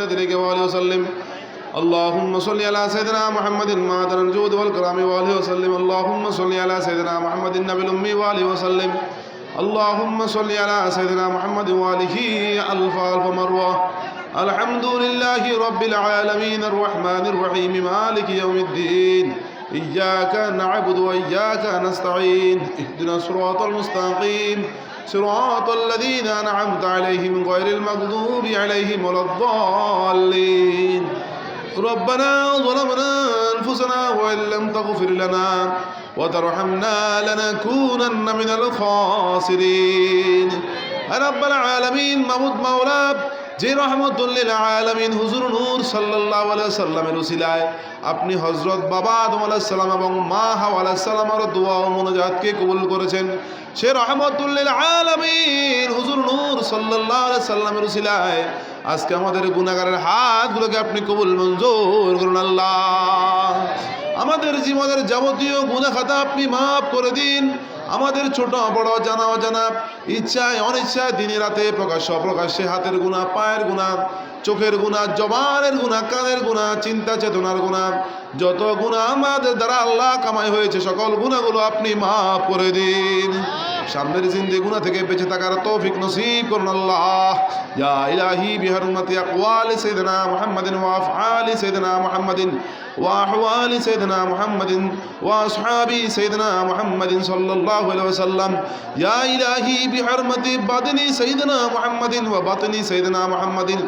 يديك وآله وسلم. اللهم صل على سيدنا محمد معدن الجود والكرام وآله وسلم. اللهم صل على سيدنا محمد النبي الأمي وآله وسلم. اللهم صل على سيدنا محمد وآله ألف ألف مرة. الحمد لله رب العالمين الرحمن الرحيم مالك يوم الدين. إياك نعبد وإياك نستعين. اهدنا الصراط المستقيم. صراط الذين أنعمت عليهم غير المغضوب عليهم ولا الضالين ربنا ظلمنا أنفسنا وإن لم تغفر لنا وترحمنا لنكونن من الخاسرين رب العالمين মাহমুদ মাওলা যে রহমতুল্লিল আলমিন হুজুর নূর সাল্লাহ সাল্লামের উসিলায় আপনি হজরত বাবা আদম আলাহিসাল্লাম এবং মা হাওয়া আলাহিসাল্লামের দোয়া ও মনোজাতকে কবুল করেছেন সে রহমতুল্লিল আলমিন হুজুর নূর সাল্লাহ সাল্লামের উসিলায়, আজকে আমাদের গুণাগারের হাতগুলোকে আপনি কবুল মঞ্জুর করুন আল্লাহ। আমাদের জীবনের যাবতীয় গুণা খাতা আপনি মাফ করে দিন। আমাদের ছোট, বড়, জানা, অজানা, ইচ্ছায়, অনিচ্ছায় দিনে রাতে প্রকাশ্য অপ্রকাশ্যে হাতের গুণা পায়ের গুণা চোখের গুণা জবানের গুণা কানের গুণা চিন্তা চেতনার গুণা যত গুণা আমাদের দ্বারা আল্লাহ কামাই হয়েছে, সকল গুণাগুলো আপনি মাফ করে দিন। সামনের জিন্দি গুণা থেকে বেঁচে থাকার তৌফিক নসিব করুন আল্লাহ। ইয়া ইলাহি বিহরমতি আকওয়ালি সাইয়্যিদিনা মুহাম্মাদিন ওয়া আফআলি সাইয়্যিদিনা মুহাম্মাদিন ওয়া আহওয়ালি সাইয়্যিদিনা মুহাম্মাদিন ওয়া আসহাবি সাইয়্যিদিনা মুহাম্মাদিন সাল্লাল্লাহু আলাইহি ওয়াসাল্লাম। ইয়া ইলাহি বিহরমতি বাদনি সাইয়্যিদিনা মুহাম্মাদিন ওয়া বাতনি সাইয়্যিদিনা মুহাম্মাদিন।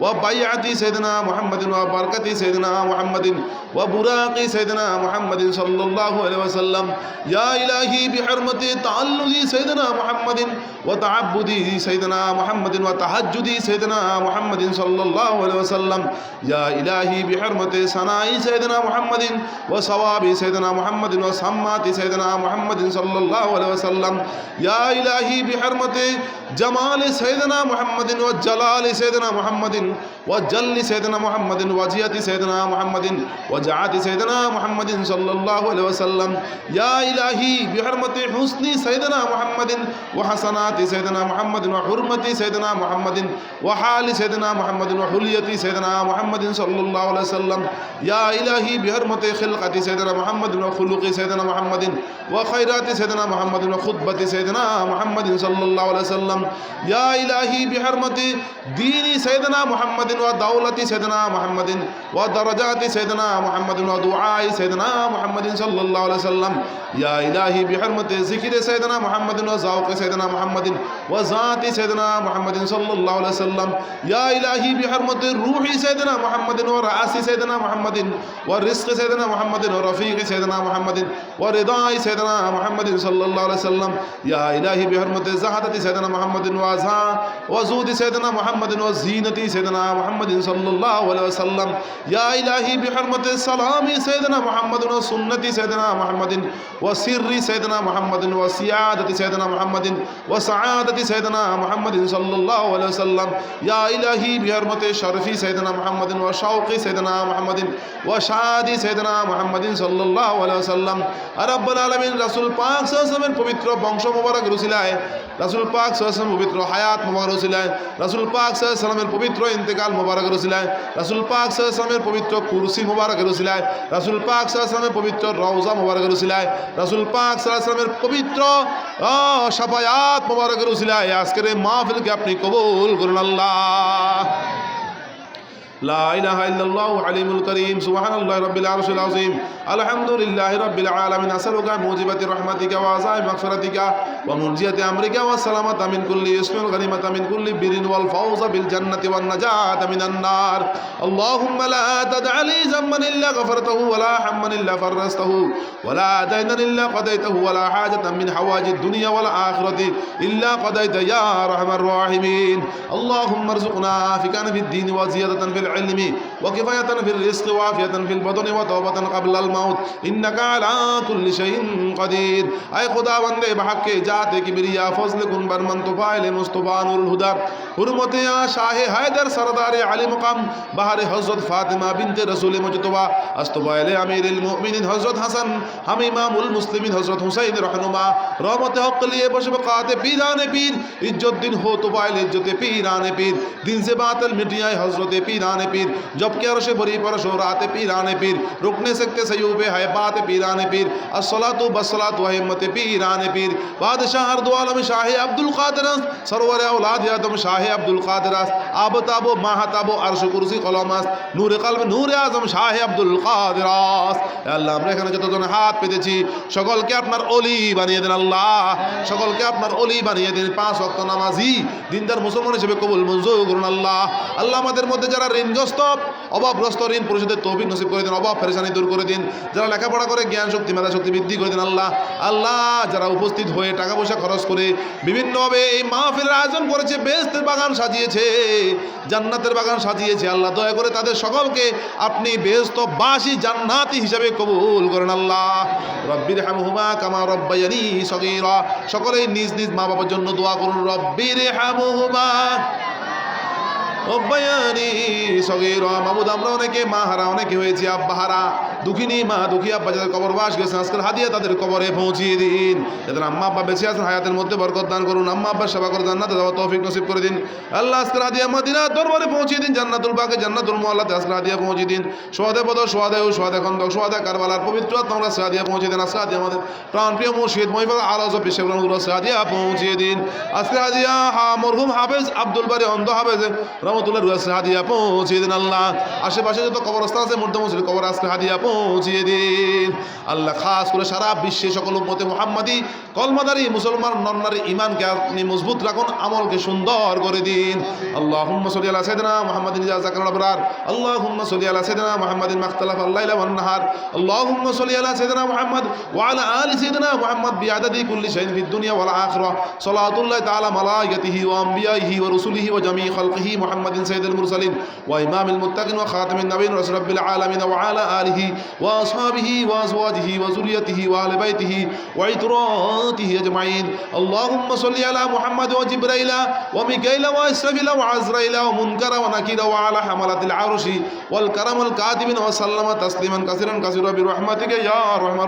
وبيعة سيدنا محمد وبركة سيدنا محمد وبراق سيدنا محمد صلى الله عليه وسلم يا إلهي بحرمة تعلل سيدنا محمد وتعبدي سيدنا محمد وتهجدي سيدنا محمد صلى الله عليه وسلم يا إلهي بحرمة سناء سيدنا محمد وصواب سيدنا محمد وسمات سيدنا محمد صلى الله عليه وسلم يا إلهي بحرمة جمال سيدنا محمد وجلال سيدنا محمد وجل سيدنا محمد وجهة سيدنا محمد وجعات سيدنا محمد صلى الله عليه وسلم يا إلهي بحرمة حسن سيدنا محمد وحسنات سيدنا محمد وحرمة سيدنا محمد وحال سيدنا محمد وحلية سيدنا محمد صلى الله عليه وسلم يا إلهي بحرمة خلقة سيدنا محمد وخلق سيدنا محمد وخيرات سيدنا محمد وخطبة سيدنا محمد صلى الله عليه وسلم يا إلهي بحرمة دين سيدنا محمد ودولة سيدنا محمد ودرجات سيدنا محمد ودعاء سيدنا محمد صلى الله عليه وسلم يا إلهي بحرمة ذكر سيدنا محمد وذوق سيدنا محمد وذات سيدنا محمد صلى الله عليه وسلم يا إلهي بحرمة روح سيدنا محمد ورأس سيدنا محمد ورزق سيدنا محمد ورفيق سيدنا محمد ورضاء سيدنا محمد صلى الله عليه وسلم يا إلهي بحرمة زهدة سيدنا محمد وزا وزود سيدنا محمد وزينة سيدنا সৈদনা মোহাম্মদিন সাল্লাহ সাল্লাম ইয়া ইলাহি বিহরমতে সালামি সৈদনা মোহাম্মদিন ও সুন্নতি সৈদনা মোহাম্মদিন ও সিররি সৈদনা মোহাম্মদিন ও সিয়াদতি সৈদনা মোহাম্মদিন ও সায়াদতি সৈদনা মোহাম্মদিন সাল্লাহ সাল্লাম ইয়া ইলাহি বিহরমতে শরফি সৈদনা মোহাম্মদিন ও শৌকি সৈদনা মোহাম্মদিন ও শাদি সৈদনা মোহাম্মদিন সাল্লাহ সাল্লাম আরব্বুল আলমিন রাসুল পাক সাল্লামের পবিত্র বংশ মুবারক রুসিলায় রাসুল পাক সাল্লাম পবিত্র হায়াত মোবারক রসিলায় রাসুল পাক সাল্লামের পবিত্র ইন্তেকাল মোবারক রসিলায় রাসুল পাক সাল্লামের পবিত্র কুরসি মোবারক রসিলায় রাসুল পাক সাল্লামের পবিত্র রওজা মোবারক রসিলায় রাসুল পাক সাল্লামের পবিত্র সাফায়াত মোবারক রসিলায় আজকের মাহফিলকে আপনি কবুল করুন আল্লাহ। لا إله إلا الله عليم الكريم سبحان الله رب العرش العظيم الحمد لله رب العالمين أسألك موجبة رحمتك وعزائم مغفرتك ومنجية أمرك والسلامة من كل اسم والغنيمة من كل بر والفوز بالجنة والنجاة من النار اللهم لا تدع لي ذنبا إلا غفرته ولا حما إلا فرسته ولا دينا إلا قضيته ولا حاجة من حواج الدنيا والآخرة إلا قضيت يا أرحم الراحمين اللهم ارزقنا عافكان في الدين وزيادة في العلم وكفاية في الرزق وعافية في البطن وتوبة قبل الموت إنك على كل شيء قدير أي خدا بندي بحق جاتي بريا فضل كن برمن تفايل مصطفى نور الهدى حرمتي يا شاہ سردار علي مقام بحر حضرت فاطمة بنت رسول مجتبا استبائل امیر المؤمنين حضرت حسن هم امام المسلمين حضرت حسين رحنما رحمت حق لیے بشبقات پیران پیر عزت دن ہو تو بائل عزت پیران پیر دن سے باطل مٹیائے حضرت پیران पीरान पीर जबकि अरश भरी पर शोरात पीरान पीर रुक नहीं सकते सयूब है बात पीरान पीर असलात बसलात वहमत पीरान पीर बादशाह हरदुआलम शाह अब्दुल कादर सरवर औलाद आदम शाह अब्दुल कादर आब ताबो माह ताबो अरश कुर्सी कलमास नूर कलम नूर आजम शाह अब्दुल कादर আল্লাহ আমরা এখানে যতজন হাত পেতেছি সকলকে আপনার অলি বানিয়ে দেন আল্লাহ সকলকে আপনার অলি বানিয়ে দিন পাঁচ অক্ত নামাজি দিনদার মুসলমান হিসেবে কবুল মঞ্জুর করুন আল্লাহ আল্লাহ আমাদের মধ্যে যারা ঋণ ঋণগ্রস্ত অভাবগ্রস্ত ঋণ পরিশোধের তৌফিক নসিব করে দিন, অভাব ফেরেশানি দূর করে দিন। যারা লেখাপড়া করে, জ্ঞান, শক্তি, মেধা, শক্তি বৃদ্ধি করে দিন, আল্লাহ আল্লাহ, যারা উপস্থিত হয়ে টাকা পয়সা খরচ করে বিভিন্নভাবে এই মাহফিলের আয়োজন করেছে বেস্তের বাগান সাজিয়েছে, জান্নাতের বাগান সাজিয়েছে, আল্লাহ, দয়া করে তাদের সকলকে আপনি বেহস্ত বাসি জান্নাতি হিসাবে কবুল করেন, আল্লাহ। রব্বির হামহুমা কামা রব্বায়ানি সগীরা। সকলেই নিজ নিজ মা বাবার জন্য দোয়া করুন রব্বির হামহুমা রব্বায়ানি সগির মাহমুদ আমরা অনেকে মাহারা অনেকে হয়েছি আব্বা হারা দুঃখিনী মা, দুঃখী আব্বা যাদের কবর বাস গেছে আজকাল হাদিয়া তাদের কবরে পৌঁছিয়ে দিন। যাদের আম্মা আব্বা বেঁচে আছেন, হায়াতের মধ্যে বরকত দান করুন। আম্মা আব্বার সেবা করে জান্নাতে যাওয়া তৌফিক নসিব করে দিন। আল্লাহ আজকাল হাদিয়া মদিনা দরবারে পৌঁছিয়ে দিন, জান্নাতুল বাকে জান্নাতুল মোয়াল্লাতে আজকাল হাদিয়া পৌঁছিয়ে দিন। সোয়াদে পদ, সোয়াদে ও সোয়াদে খন্দক, সোয়াদে কারবালার পবিত্র তোমরা সাদিয়া পৌঁছে দিন। আজকে হাদিয়া আমাদের প্রাণ প্রিয় মুর্শিদ মহিবাদ আলাজ পেশেগুলো সাদিয়া পৌঁছিয়ে দিন। আজকে হাদিয়া, হা, মরহুম হাফেজ আব্দুল বারি অন্ধ হাফেজ, রহমতুল্লাহ রুয়াস হাদিয়া পৌঁছিয়ে দিন আল্লাহ। আশেপাশে যত কবরস্থান আছে মধ্যে মসজিদ কবর আজকে হাদিয়া পৌঁছিয়ে দিন। আল্লাহ খাস করে সারা বিশ্বে সকল উপতে মোহাম্মদি, কলমাদারি, মুসলমান, নন্নারী ইমানকে আপনি মজবুত রাখুন, আমলকে সুন্দর করে দিন। আল্লাহ সলি আলা সাইদিনা মোহাম্মদিন জাজাকাল আবরার। আল্লাহ সাল্লি আলা সাইদিনা মোহাম্মদিন মাখতালাফ আল্লাহ ওয়ান্নাহার আল্লাহ সলি আলা সাইদিনা মোহাম্মদ ওয়াল আলি সাইদিনা মোহাম্মদ বিআদাদি কুল্লি শাইন ফিদ দুনিয়া ওয়াল আখিরা। সালাতুল্লাহ তাআলা মালাইকাতিহি ওয়া আমবিয়াইহি ওয়া রুসুলিহি ওয়া জামি খালকিহি মোহাম্মদিন সাইয়্যিদুল মুরসালিন ওয়া ইমামুল মুত্তাকিন ওয়া খাতামিন নাবিয়িন রাসূল রাব্বিল আলামিন ওয়া আলা আলিহি واصحابه وازواجه وذريته واهل بيته وعتراته اجمعين اللهم صل على محمد وجبريل وميكائيل واسرافيل وعزرائيل ومنكر ونكير وعلى حملة العرش والكرم الكاتبين وسلم تسليما كثيرا كثيرا برحمتك يا ارحم